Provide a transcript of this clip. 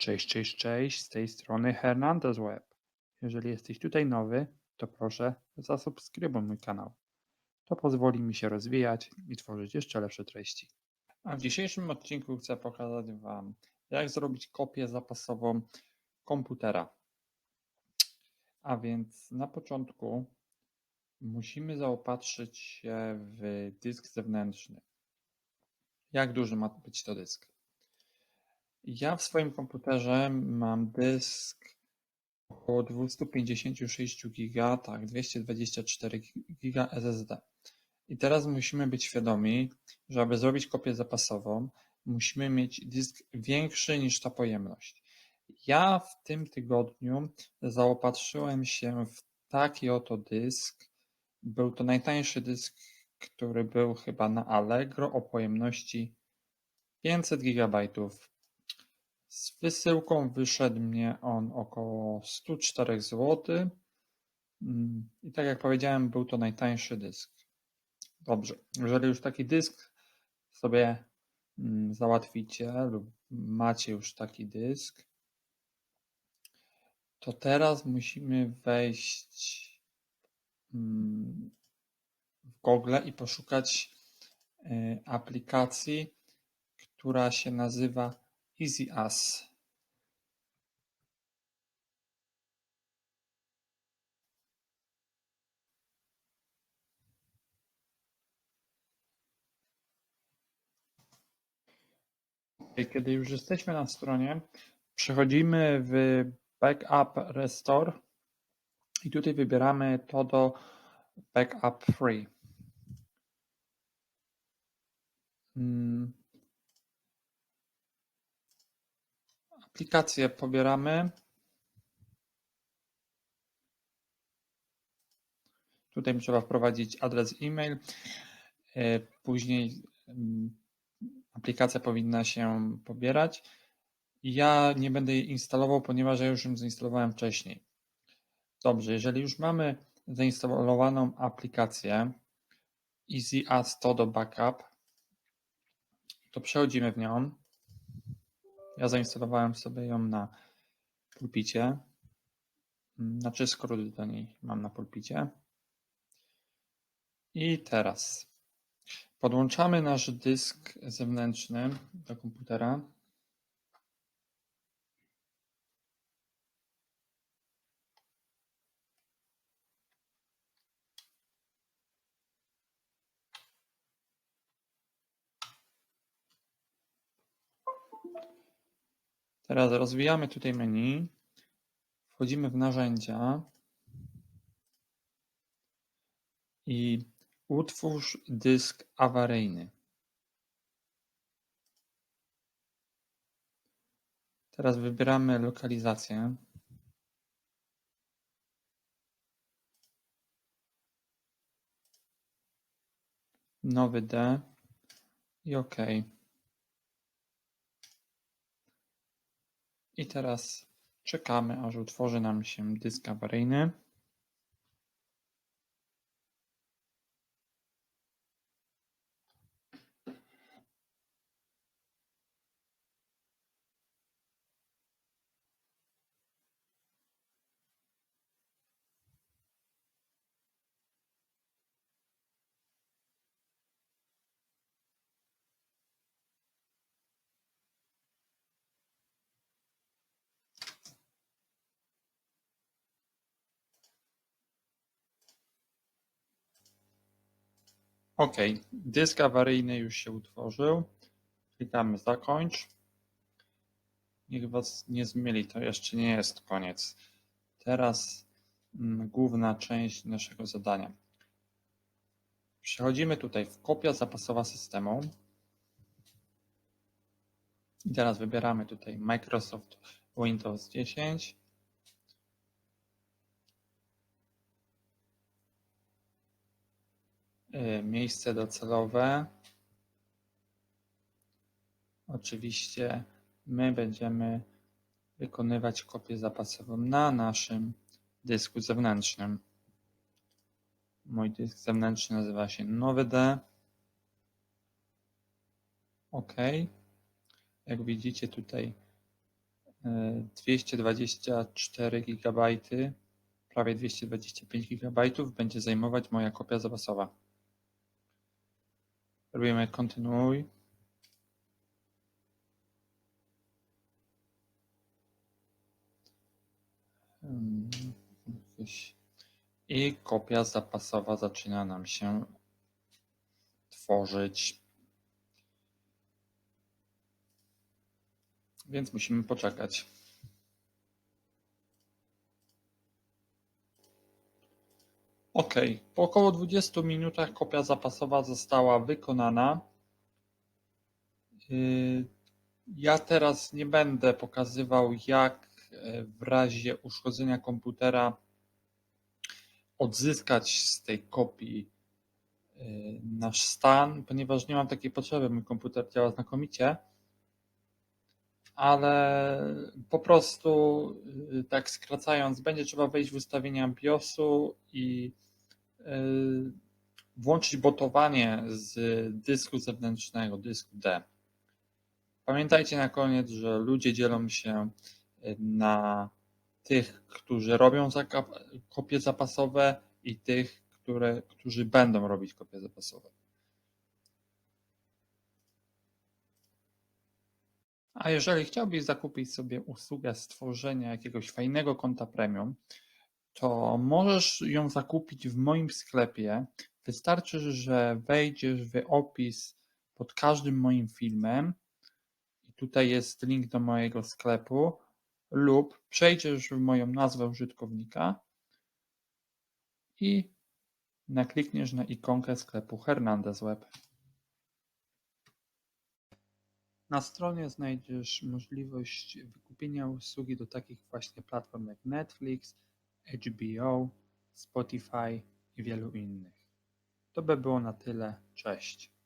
Cześć, cześć, cześć, z tej strony Hernandez Web. Jeżeli jesteś tutaj nowy, to proszę zasubskrybuj mój kanał. To pozwoli mi się rozwijać i tworzyć jeszcze lepsze treści. A w dzisiejszym odcinku chcę pokazać Wam, jak zrobić kopię zapasową komputera. A więc na początku musimy zaopatrzyć się w dysk zewnętrzny. Jak duży ma być to dysk? Ja w swoim komputerze mam dysk około 256 giga, tak, 224 giga SSD. I teraz musimy być świadomi, że aby zrobić kopię zapasową, musimy mieć dysk większy niż ta pojemność. Ja w tym tygodniu zaopatrzyłem się w taki oto dysk. Był to najtańszy dysk, który był chyba na Allegro o pojemności 500 GB. Z wysyłką wyszedł mnie on około 104 zł. Mm, I tak jak powiedziałem, był to najtańszy dysk. Dobrze, jeżeli już taki dysk sobie mm, załatwicie lub macie już taki dysk, to teraz musimy wejść mm, w Google i poszukać y, aplikacji, która się nazywa Easy As. Kiedy już jesteśmy na stronie, przechodzimy w Backup Restore i tutaj wybieramy to do Backup Free. Hmm. Aplikację pobieramy. Tutaj trzeba wprowadzić adres e-mail. E, później mm, aplikacja powinna się pobierać. Ja nie będę jej instalował, ponieważ ja już ją zainstalowałem wcześniej. Dobrze, jeżeli już mamy zainstalowaną aplikację Easy As to do Backup, to przechodzimy w nią. Ja zainstalowałem sobie ją na pulpicie. Znaczy skróty do niej mam na pulpicie. I teraz podłączamy nasz dysk zewnętrzny do komputera. Teraz rozwijamy tutaj menu, wchodzimy w narzędzia i utwórz dysk awaryjny. Teraz wybieramy lokalizację. Nowy D i OK. I teraz czekamy, aż utworzy nam się dysk awaryjny. OK, dysk awaryjny już się utworzył. Klikamy zakończ. Niech Was nie zmyli, to jeszcze nie jest koniec. Teraz mm, główna część naszego zadania. Przechodzimy tutaj w kopia zapasowa systemu. I teraz wybieramy tutaj Microsoft Windows 10. miejsce docelowe. Oczywiście my będziemy wykonywać kopię zapasową na naszym dysku zewnętrznym. Mój dysk zewnętrzny nazywa się nowy D. OK. Jak widzicie tutaj e, 224 GB, prawie 225 GB będzie zajmować moja kopia zapasowa. Robimy kontynuuj. I kopia zapasowa zaczyna nam się tworzyć. Więc musimy poczekać. OK, po około 20 minutach kopia zapasowa została wykonana. Yy, Ja teraz nie będę pokazywał, jak e, w razie uszkodzenia komputera odzyskać z tej kopii e, nasz stan, ponieważ nie mam takiej potrzeby. Mój komputer działa znakomicie, ale po prostu, y, tak skracając, będzie trzeba wejść w ustawienia BIOSu i y, włączyć botowanie z dysku zewnętrznego, dysku D. Pamiętajcie na koniec, że ludzie dzielą się y, na tych, którzy robią kopie zapasowe i tych, które, którzy będą robić kopie zapasowe. A jeżeli chciałbyś zakupić sobie usługę stworzenia jakiegoś fajnego konta premium, to możesz ją zakupić w moim sklepie. Wystarczy, że wejdziesz w opis pod każdym moim filmem i tutaj jest link do mojego sklepu lub przejdziesz w moją nazwę użytkownika i naklikniesz na ikonkę sklepu Hernandez Web. Na stronie znajdziesz możliwość wykupienia usługi do takich właśnie platform jak Netflix, HBO, Spotify i wielu innych. To by było na tyle. Cześć.